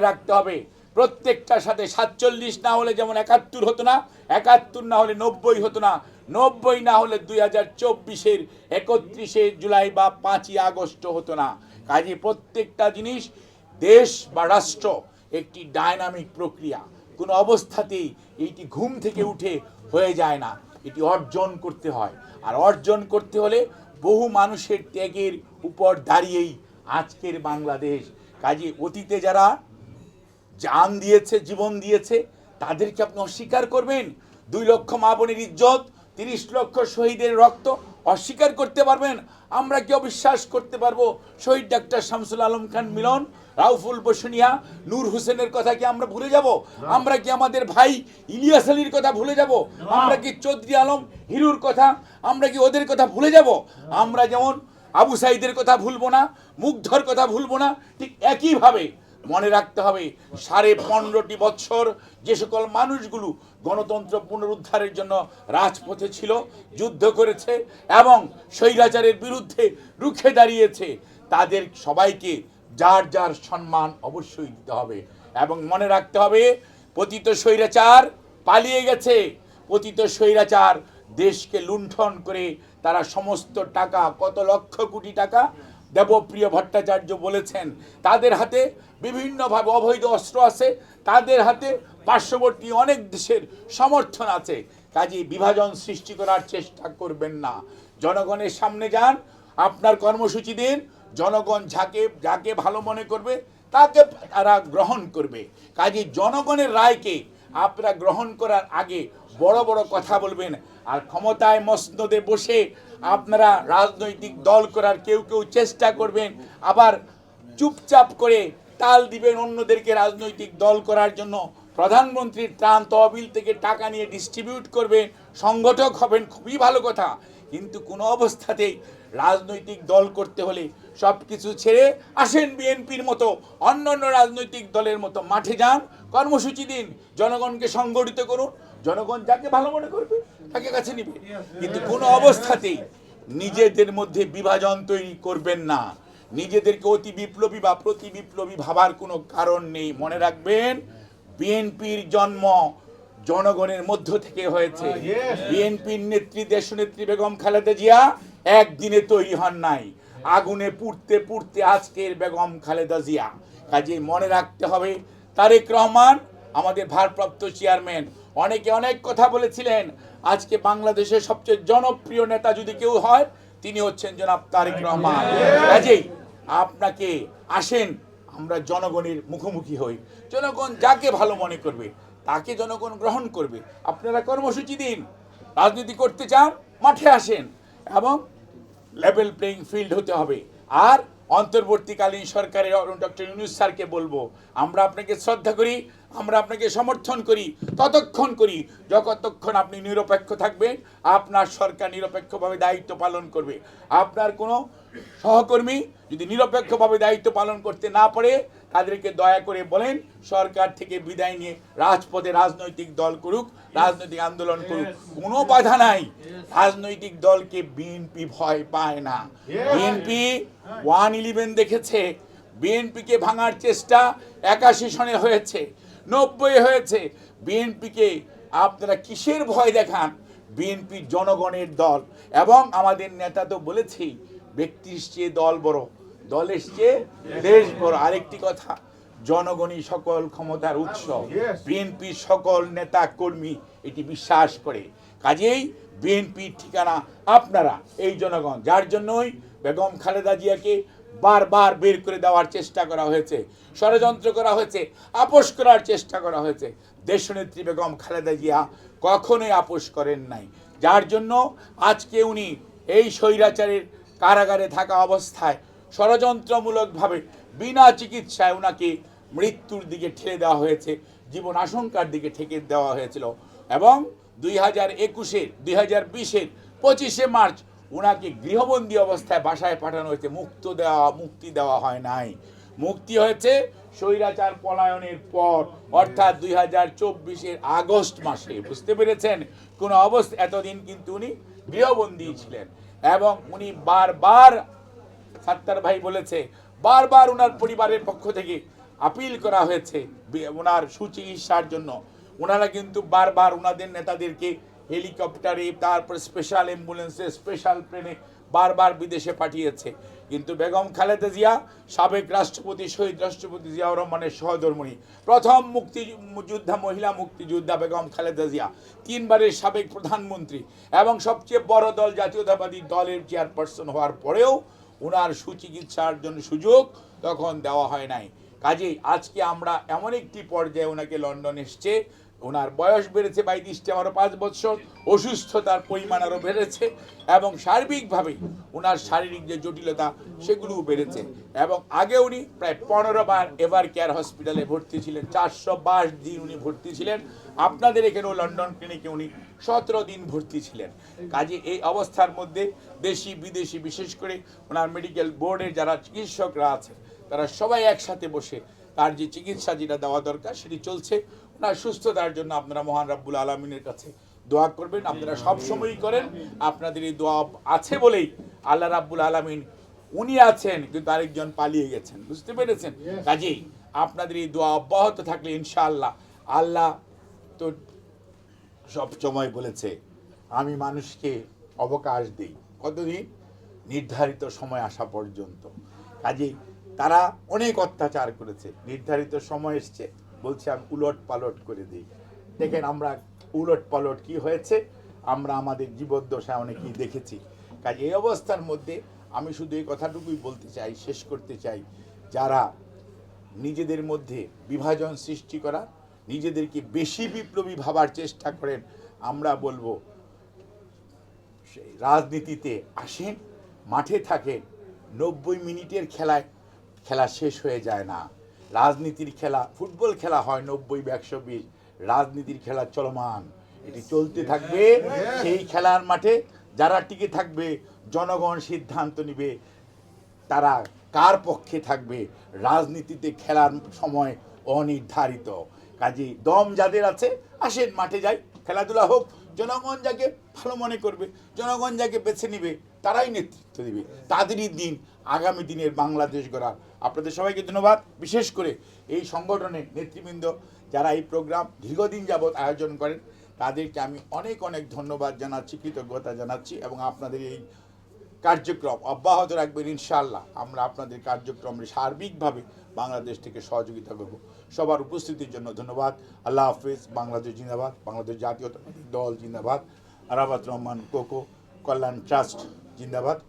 রাখতে হবে। প্রত্যেকটার সাথে সাতচল্লিশ না হলে যেমন একাত্তর হতো না, একাত্তর না হলে নব্বই হতো না। নব্বই না হলে দুই হাজার চব্বিশের একত্রিশে জুলাই বা পাঁচই আগস্ট হতো না। কাজে প্রত্যেকটা জিনিস দেশ বা রাষ্ট্র একটি ডায়নামিক প্রক্রিয়া। কোনো অবস্থাতেই এইটি ঘুম থেকে উঠে হয়ে যায় না। এটি অর্জন করতে হয়। আর অর্জন করতে হলে বহু মানুষের ত্যাগের উপর দাঁড়িয়েই আজকের বাংলাদেশ। কাজে অতীতে যারা জান দিয়েছে, জীবন দিয়েছে, তাদেরকে আপনি অস্বীকার করবেন? দুই লক্ষ মা বোনের ইজ্জত, তিরিশ লক্ষ শহীদের রক্ত, অস্বীকার করতে পারবেন? আমরা কি অবিশ্বাস করতে পারব? শহীদ ডাক্তার শামসুল আলম খান মিলন, রাউফুল বসুনিয়া, নূর হোসেনের কথা কি আমরা ভুলে যাব? আমরা কি আমাদের ভাই ইলিয়াস আলীর কথা ভুলে যাব? আমরা কি চৌধুরী আলম হিরুর কথা, আমরা কি ওদের কথা ভুলে যাব? আমরা যেমন আবু সাইদের কথা ভুলবো না, মুগ্ধর কথা ভুলবো না, ঠিক একইভাবে মনে রাখতে হবে, সাড়ে পনেরোটি বছর যে সকল মানুষগুলো গণতন্ত্র পুনরুদ্ধারের জন্য রাজপথে ছিল, যুদ্ধ করেছে এবং স্বৈরাচারের বিরুদ্ধে রুখে দাঁড়িয়েছে, তাদের সবাইকে যার যার সম্মান অবশ্যই দিতে হবে। এবং মনে রাখতে হবে, পতিত স্বৈরাচার পালিয়ে গেছে। পতিত স্বৈরাচার দেশকে লুণ্ঠন করে তারা সমস্ত টাকা, কত লক্ষ কোটি টাকা দেবপ্রিয় ভট্টাচার্য বলেছেন, তাদের হাতে বিভিন্নভাবে অবৈধ অস্ত্র আছে, তাদের হাতে পার্শ্ববর্তী অনেক দেশের সমর্থন আছে। কাজে বিভাজন সৃষ্টি করার চেষ্টা করবেন না। জনগণের সামনে যান, আপনার কর্মসূচি দিন, জনগণ যাকে যাকে ভালো মনে করবে, তাকে তারা গ্রহণ করবে। কাজে জনগণের রায়কে আপনারা গ্রহণ করার আগে বড় বড় কথা বলবেন। আর ক্ষমতায় মসনদে বসে আপনারা রাজনৈতিক দল করার কেউ কেউ চেষ্টা করবেন। আবার চুপচাপ করে তাল দিবেন অন্যদেরকে রাজনৈতিক দল করার জন্য। প্রধানমন্ত্রীর ত্রাণ তহবিল থেকে টাকা নিয়ে ডিস্ট্রিবিউট করবেন। সংগঠক হবেন, খুবই ভালো কথা। কিন্তু কোনো অবস্থাতেই রাজনৈতিক দল করতে হলে সব কিছু ছেড়ে আসেন বিএনপির মতো অন্য অন্য রাজনৈতিক দলের মতো মাঠে যান। কর্মসূচি দিন জনগণকে সংগঠিত করুন। জনগণ যাকে ভালো মনে করবে তাকে কাছে নিবে। কিন্তু কোনো অবস্থাতেই নিজেদের মধ্যে বিভাজন তৈরি করবেন না। নিজেদেরকে অতি বিপ্লবী বা প্রতি বিপ্লবী ভাবার কোনো কারণ নেই। মনে রাখবেন বিএনপির জন্ম জনগণের মধ্য থেকে হয়েছে। বিএনপির নেত্রী দেশনেত্রী বেগম খালেদা জিয়া একদিনে তৈরি হন নাই। আগুনে পুড়তে পুড়তে আজকের বেগম খালেদা জিয়া। কাজে মনে রাখতে হবে তারেক রহমান আমাদের ভারপ্রাপ্ত চেয়ারম্যান। অনেকে অনেক কথা বলেছিলেন আজকে বাংলাদেশের সবচেয়ে জনপ্রিয় নেতা যদি কেউ হয় তিনি হচ্ছেন জনাব তারেক রহমান। কাজেই আপনাকে আসেন আমরা জনগণের মুখোমুখি হই। জনগণ যাকে ভালো মনে করবে তাকে জনগণ গ্রহণ করবে। আপনারা কর্মসূচি দিন রাজনীতি করতে চান মাঠে আসেন এবং লেভেল প্লেইং ফিল্ড হতে হবে। আর অন্তর্বর্তীকালীন সরকারের ডক্টর ইউনুস স্যারকে বলব, আমরা আপনাকে শ্রদ্ধা করি, আমরা আপনাকে সমর্থন করি, ততক্ষণ করি, যতক্ষণ আপনি নিরপেক্ষ থাকবেন, আপনার সরকার নিরপেক্ষভাবে দায়িত্ব পালন করবে। আপনার কোনো সহকর্মী যদি নিরপেক্ষভাবে দায়িত্ব পালন করতে না পারে তাদেরকে দয়া করে বলেন, সরকার থেকে বিদায় নিয়ে রাজপথে রাজনৈতিক দল করুক, রাজনৈতিক আন্দোলন করুক। কোনো বাধা নাই। রাজনৈতিক দলকে বিএনপি ভয় পায় না। বিএনপি ওয়ান ইলেভেন দেখেছে। বিএনপিকে ভাঙার চেষ্টা একাশি সনে হয়েছে, নব্বই হয়েছে। বিএনপিকে আপনারা কিসের ভয় দেখান? বিএনপি জনগণের দল। এবং আমাদের নেতা তো বলেছেই, ব্যক্তির চেয়ে দল বড়। দলের চেয়ে দেশ বড়। আরেকটি কথা জনগণই সকল ক্ষমতার উৎস। বিএনপির সকল নেতা কর্মী এটি বিশ্বাস করে। কাজেই বিএনপির ঠিকানা আপনারা এই জনগণ। যার জন্যই বেগম খালেদা জিয়াকে বারবার বের করে দেওয়ার চেষ্টা করা হয়েছে ষড়যন্ত্র করা হয়েছে আপোষ করার চেষ্টা করা হয়েছে। দেশনেত্রী বেগম খালেদা জিয়া কখনোই আপোষ করেন নাই। যার জন্য আজকে উনি এই স্বৈরাচারের কারাগারে থাকা অবস্থায় ষড়যন্ত্রমূলকভাবে বিনা চিকিৎসায় ওনাকে মৃত্যুর দিকে ঠেলে দেওয়া হয়েছে, জীবন আশঙ্কার দিকে ঠেকে দেওয়া হয়েছিল এবং দুই হাজার একুশের, দুই হাজার বিশের পঁচিশে মার্চ ওনাকে গৃহবন্দী অবস্থায় বাসায় পাঠানো হয়েছে। মুক্ত দেওয়া, মুক্তি দেওয়া হয় নাই। মুক্তি হয়েছে স্বৈরাচার পলায়নের পর, অর্থাৎ দুই হাজার চব্বিশের আগস্ট মাসে। বুঝতে পেরেছেন? কোন অবস্থা এতদিন কিন্তু উনি গৃহবন্দী ছিলেন এবং উনি বারবার সাত্তার ভাই বলেছে, বারবার ওনার পরিবারের পক্ষ থেকে আপিল করা হয়েছে ওনার সুচিকিৎসার জন্য। ওনারা কিন্তু বারবার ওনাদের নেতাদেরকে হেলিকপ্টারে, তারপর স্পেশাল অ্যাম্বুলেন্সে স্পেশাল প্লেনে বারবার বিদেশে পাঠিয়েছে। কিন্তু বেগম খালেদা জিয়া, সাবেক রাষ্ট্রপতি, শহীদ রাষ্ট্রপতি জিয়াউর রহমানের সহধর্মণী, প্রথম মুক্তি মহিলা মুক্তিযোদ্ধা বেগম খালেদা জিয়া, তিনবারের সাবেক প্রধানমন্ত্রী এবং সবচেয়ে বড় দল জাতীয়তাবাদী দলের চেয়ারপারসন হওয়ার পরেও ওনার সুচিকিৎসার জন্য সুযোগ তখন দেওয়া হয় নাই। কাজেই আজকে আমরা এমন একটি পর্যায়ে ওনাকে লন্ডন এসছে ওনার বয়স বেড়েছে বাইত্রিশটি আরও পাঁচ বছর অসুস্থতার পরিমাণ আরও বেড়েছে এবং সার্বিকভাবে ওনার শারীরিক যে জটিলতা, সেগুলোও বেড়েছে। এবং আগে উনি প্রায় পনেরো বার এভার কেয়ার হসপিটালে ভর্তি ছিলেন, চারশো বাইশ দিন উনি ভর্তি ছিলেন। আপনাদের এখানেও লন্ডন ক্লিনিকে উনি সতেরো দিন ভর্তি ছিলেন। কাজে এই অবস্থার মধ্যে দেশি, বিদেশি, বিশেষ করে ওনার মেডিকেল বোর্ডের যারা চিকিৎসকরা আছে তারা সবাই একসাথে বসে তার যে চিকিৎসা যেটা দেওয়া দরকার, সেটি চলছে। ওনার সুস্থতার জন্য আপনারা মহান রাব্বুল আলমিনের কাছে দোয়া করবেন। আপনারা সব সময়ই করেন। আপনাদের এই দোয়া আছে বলেই আল্লাহ রাব্বুল আলমিন উনি আছেন কিন্তু আরেকজন পালিয়ে গেছেন। বুঝতে পেরেছেন? কাজেই আপনাদের এই দোয়া অব্যাহত থাকলে ইনশাআল্লাহ আল্লাহ তো সব সময় বলেছে আমি মানুষকে অবকাশ দিই। কতদিন? নির্ধারিত সময় আসা পর্যন্ত। কাজেই তারা অনেক অত্যাচার করেছে। নির্ধারিত সময় এসছে। বলছে, আমি উলট পালট করে দিই। দেখেন আমরা উলট পালট কি হয়েছে? আমরা আমাদের জীবদ্দশায় অনেকেই দেখেছি। কাজে এই অবস্থার মধ্যে আমি শুধু এই কথাটুকুই বলতে চাই, শেষ করতে চাই, যারা নিজেদের মধ্যে বিভাজন সৃষ্টি করা, নিজেদেরকে বেশি বিপ্লবী ভাবার চেষ্টা করেন, আমরা বলব রাজনীতিতে আসেন, মাঠে থাকেন, নব্বই মিনিটের খেলায় খেলা শেষ হয়ে যায় না। রাজনীতির খেলা, ফুটবল খেলা হয় নব্বই একশো বিশ। রাজনীতির খেলা চলমান। এটি চলতে থাকবে সেই খেলার মাঠে। যারা টিকে থাকবে, জনগণ সিদ্ধান্ত নিবে। তারা কার পক্ষে থাকবে? রাজনীতিতে খেলার সময় অনির্ধারিত। কাজেই দম যাদের আছে, আসেন মাঠে যাই, খেলাধুলা হোক জনগণ যাকে ভালো মনে করবে, জনগণ যাকে বেছে নিবে, তারাই নেতৃত্ব দিবে। তাদেরই দিন আগামী দিনের বাংলাদেশ গড়ার। আপনাদের সবাইকে ধন্যবাদ। বিশেষ করে এই সংগঠনের নেতৃবৃন্দ যারা এই প্রোগ্রাম দীর্ঘদিন যাবৎ আয়োজন করেন, তাদেরকে আমি অনেক অনেক ধন্যবাদ জানাচ্ছি, কৃতজ্ঞতা জানাচ্ছি এবং আপনাদের এই কার্যক্রম অব্যাহত রাখবেন ইনশাআল্লাহ। আমরা আপনাদের কার্যক্রমে সার্বিকভাবে বাংলাদেশ থেকে সহযোগিতা করব। সবার উপস্থিতির জন্য ধন্যবাদ। আল্লাহ হাফিজ, বাংলাদেশ জিন্দাবাদ, বাংলাদেশ জাতীয়তাবাদী দল জিন্দাবাদ। আরাবাত রহমান কোকো, কল্যাণ ট্রাস্ট জিন্দাবাদ।